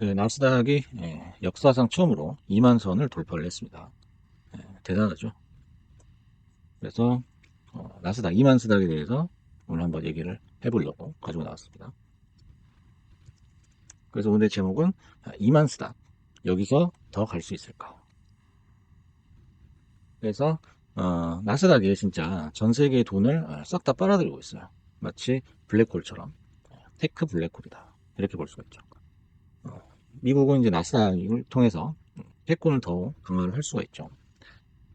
네, 나스닥이 예, 역사상 처음으로 2만 선을 돌파를 했습니다. 예, 대단하죠. 그래서 어, 나스닥 2만 스닥에 대해서 오늘 한번 얘기를 해보려고 가지고 나왔습니다. 그래서 오늘 제목은 2만 스닥 여기서 더 갈 수 있을까? 그래서 어, 나스닥이 진짜 전 세계의 돈을 싹 다 빨아들이고 있어요. 마치 블랙홀처럼 테크 블랙홀이다 이렇게 볼 수가 있죠. 어, 미국은 이제 나스닥을 통해서 패권을 더 강화를 할 수가 있죠.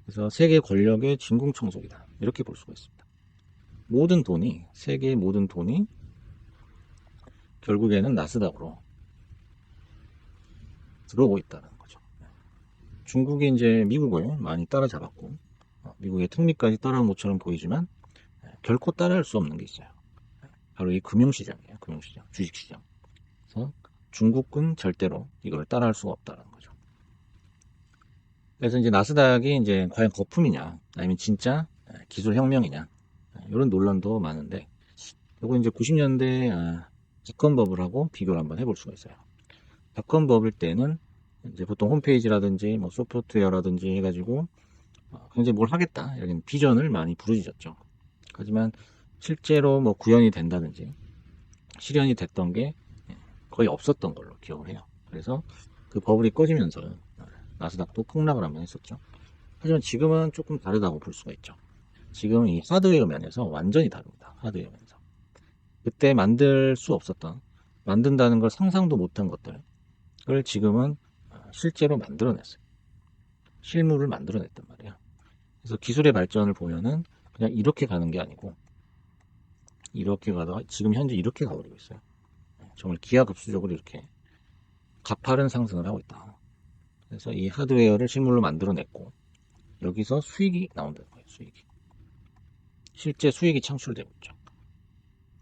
그래서 세계 권력의 진공 청소기다 이렇게 볼 수가 있습니다. 모든 돈이 세계의 모든 돈이 결국에는 나스닥으로 들어오고 있다는 거죠. 중국이 이제 미국을 많이 따라잡았고 어, 미국의 특리까지 따라온 것처럼 보이지만 예, 결코 따라할 수 없는 게 있어요. 바로 이 금융시장이에요. 금융시장, 주식시장. 그래서 중국은 절대로 이걸 따라할 수가 없다는 거죠. 그래서 이제 나스닥이 이제 과연 거품이냐, 아니면 진짜 기술 혁명이냐, 이런 논란도 많은데, 이거 이제 90년대 아, 닷컴 버블하고 비교를 한번 해볼 수가 있어요. 닷컴 버블 때는 이제 보통 홈페이지라든지 뭐 소프트웨어라든지 해가지고 어, 굉장히 뭘 하겠다 이런 비전을 많이 부르짖었죠. 하지만 실제로 뭐 구현이 된다든지 실현이 됐던 게 거의 없었던 걸로 기억을 해요. 그래서 그 버블이 꺼지면서 나스닥도 폭락을 한번 했었죠. 하지만 지금은 조금 다르다고 볼 수가 있죠. 지금 이 하드웨어 면에서 완전히 다릅니다. 하드웨어 면에서. 그때 만들 수 없었던, 만든다는 걸 상상도 못한 것들을 지금은 실제로 만들어냈어요. 실물을 만들어냈단 말이에요. 그래서 기술의 발전을 보면은 그냥 이렇게 가는 게 아니고 이렇게 가다가 지금 현재 이렇게 가버리고 있어요. 정말 기하급수적으로 이렇게 가파른 상승을 하고 있다. 그래서 이 하드웨어를 실물로 만들어냈고 여기서 수익이 나온다는 거예요. 수익이 실제 수익이 창출되고 있죠.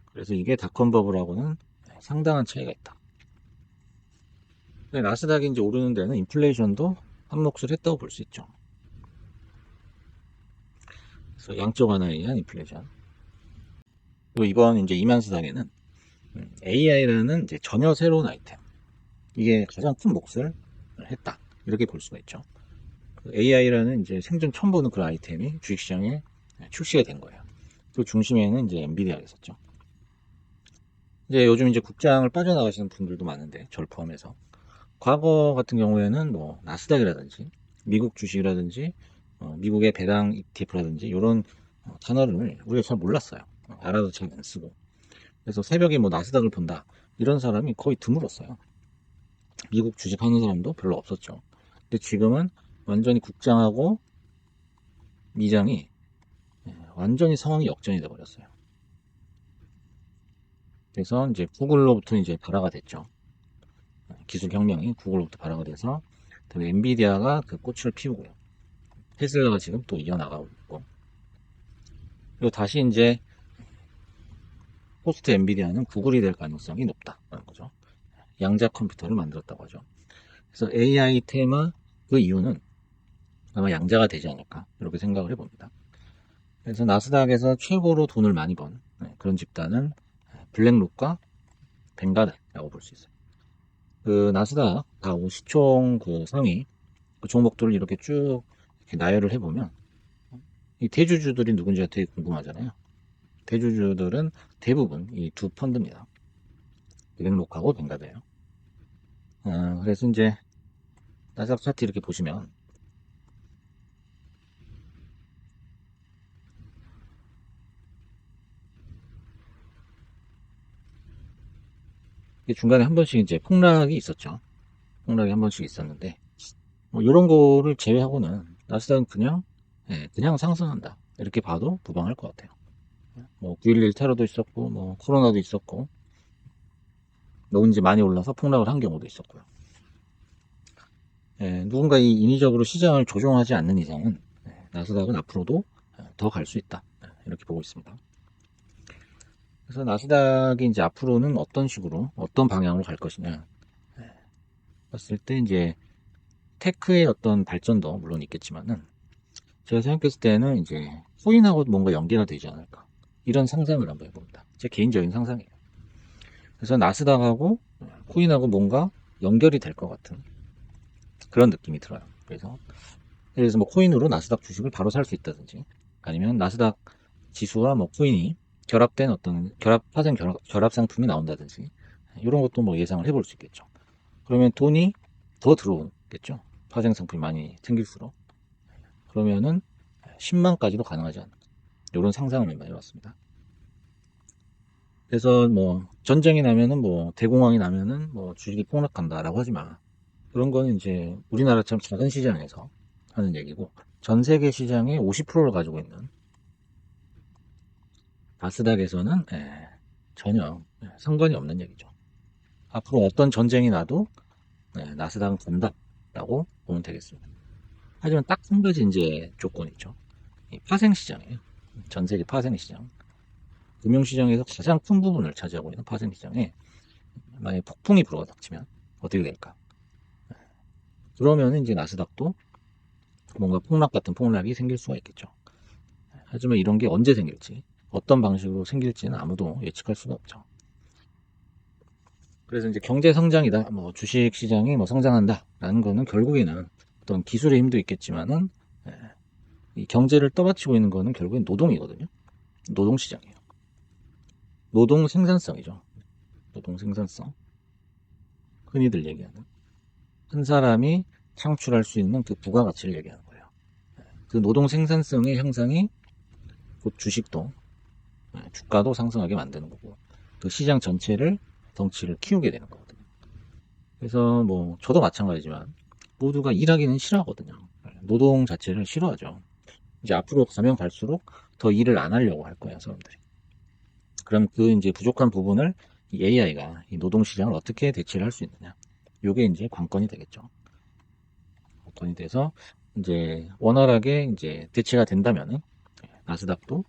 그래서 이게 닷컴 버블하고는 상당한 차이가 있다. 나스닥이 이제 오르는 데는 인플레이션도 한 몫을 했다고 볼 수 있죠. 그래서 양적 완화에 의한 인플레이션. 그리고 이번 이제 이만스닥에는 AI라는 전혀 새로운 아이템. 이게 가장 큰 몫을 했다. 이렇게 볼 수가 있죠. AI라는 이제 생전 처음 보는 그런 아이템이 주식시장에 출시가 된 거예요. 그 중심에는 이제 엔비디아가 있었죠. 이제 요즘 이제 국장을 빠져나가시는 분들도 많은데, 저를 포함해서. 과거 같은 경우에는 뭐, 나스닥이라든지, 미국 주식이라든지, 어, 미국의 배당 ETF라든지, 이런 어, 단어를 우리가 잘 몰랐어요. 알아도 잘 안 쓰고. 그래서 새벽에 뭐 나스닥을 본다. 이런 사람이 거의 드물었어요. 미국 주식 하는 사람도 별로 없었죠. 근데 지금은 완전히 국장하고 미장이 예, 완전히 상황이 역전이 돼 버렸어요. 그래서 이제 구글로부터 이제 발화가 됐죠. 기술 혁명이 구글로부터 발화가 돼서 엔비디아가 그 꽃을 피우고요. 테슬라가 지금 또 이어나가고 있고 그리고 다시 이제 포스트 엔비디아는 구글이 될 가능성이 높다는 거죠. 양자 컴퓨터를 만들었다고 하죠. 그래서 AI 테마 그 이유는 아마 양자가 되지 않을까 이렇게 생각을 해봅니다. 그래서 나스닥에서 최고로 돈을 많이 번 네, 그런 집단은 블랙록과 벵가드라고 볼 수 있어요. 그 나스닥 다우 시총 그 상위 그 종목들을 이렇게 쭉 이렇게 나열을 해보면 이 대주주들이 누군지가 되게 궁금하잖아요. 대주주들은 대부분 이 두 펀드입니다. 블랙록하고 벵가드예요. 어, 그래서 이제 나스닥 차트 이렇게 보시면 중간에 한 번씩 이제 폭락이 있었죠. 폭락이 한 번씩 있었는데 뭐 이런 거를 제외하고는 나스닥은 그냥 예, 그냥 상승한다 이렇게 봐도 무방할 것 같아요. 뭐9.11 테러도 있었고 뭐 코로나도 있었고 너무지 많이 올라서 폭락을 한 경우도 있었고요. 예, 누군가 이 인위적으로 시장을 조종하지 않는 이상은 예, 나스닥은 앞으로도 더 갈 수 있다 예, 이렇게 보고 있습니다. 그래서 나스닥이 이제 앞으로는 어떤 식으로 어떤 방향으로 갈 것이냐 예, 봤을 때 이제 테크의 어떤 발전도 물론 있겠지만은 제가 생각했을 때는 이제 코인하고 뭔가 연계가 되지 않을까 이런 상상을 한번 해봅니다. 제 개인적인 상상이에요. 그래서 나스닥하고 코인하고 뭔가 연결이 될 것 같은 그런 느낌이 들어요. 그래서 예를 들어서 뭐 코인으로 나스닥 주식을 바로 살 수 있다든지 아니면 나스닥 지수와 뭐 코인이 결합된 어떤 결합 파생 결합, 결합 상품이 나온다든지 이런 것도 뭐 예상을 해볼 수 있겠죠. 그러면 돈이 더 들어오겠죠. 파생 상품이 많이 생길수록 그러면은 10만까지도 가능하지 않나 이런 상상을 한번 해봤습니다. 그래서 뭐 전쟁이 나면은 뭐 대공황이 나면은 뭐 주식이 폭락한다라고 하지만 그런 거는 이제 우리나라처럼 작은 시장에서 하는 얘기고 전 세계 시장의 50%를 가지고 있는 나스닥에서는 예, 전혀 예, 상관이 없는 얘기죠. 앞으로 어떤 전쟁이 나도 예, 나스닥은 간다라고 보면 되겠습니다. 하지만 딱 한 가지 이제 조건이 있죠. 이 파생 시장이에요. 전 세계 파생 시장. 금융 시장에서 가장 큰 부분을 차지하고 있는 파생 시장에 만약에 폭풍이 불어가 닥치면 어떻게 될까? 그러면 이제 나스닥도 뭔가 폭락 같은 폭락이 생길 수가 있겠죠. 하지만 이런 게 언제 생길지, 어떤 방식으로 생길지는 아무도 예측할 수가 없죠. 그래서 이제 경제 성장이다, 뭐 주식 시장이 뭐 성장한다라는 거는 결국에는 어떤 기술의 힘도 있겠지만은 예, 이 경제를 떠받치고 있는 거는 결국엔 노동이거든요. 노동 시장이에요. 노동 생산성이죠. 노동 생산성. 흔히들 얘기하는 한 사람이 창출할 수 있는 그 부가가치를 얘기하는 거예요. 그 노동 생산성의 향상이 곧 주식도 예, 주가도 상승하게 만드는 거고 그 시장 전체를 덩치를 키우게 되는 거거든요. 그래서 뭐 저도 마찬가지지만 모두가 일하기는 싫어하거든요. 노동 자체를 싫어하죠. 이제 앞으로 가면 갈수록 더 일을 안 하려고 할 거예요, 사람들이. 그럼 그 이제 부족한 부분을 이 AI가 이 노동 시장을 어떻게 대체를 할 수 있느냐. 요게 이제 관건이 되겠죠. 관건이 돼서 이제 원활하게 이제 대체가 된다면은 나스닥도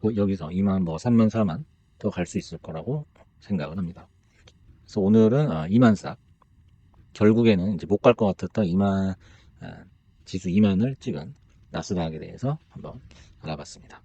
뭐 여기서 2만 뭐 3만 4만 더 갈 수 있을 거라고 생각을 합니다. 그래서 오늘은 아, 2만 싹 결국에는 이제 못 갈 것 같았던 2만 아, 지수 2만을 찍은 나스닥에 대해서 한번 알아봤습니다.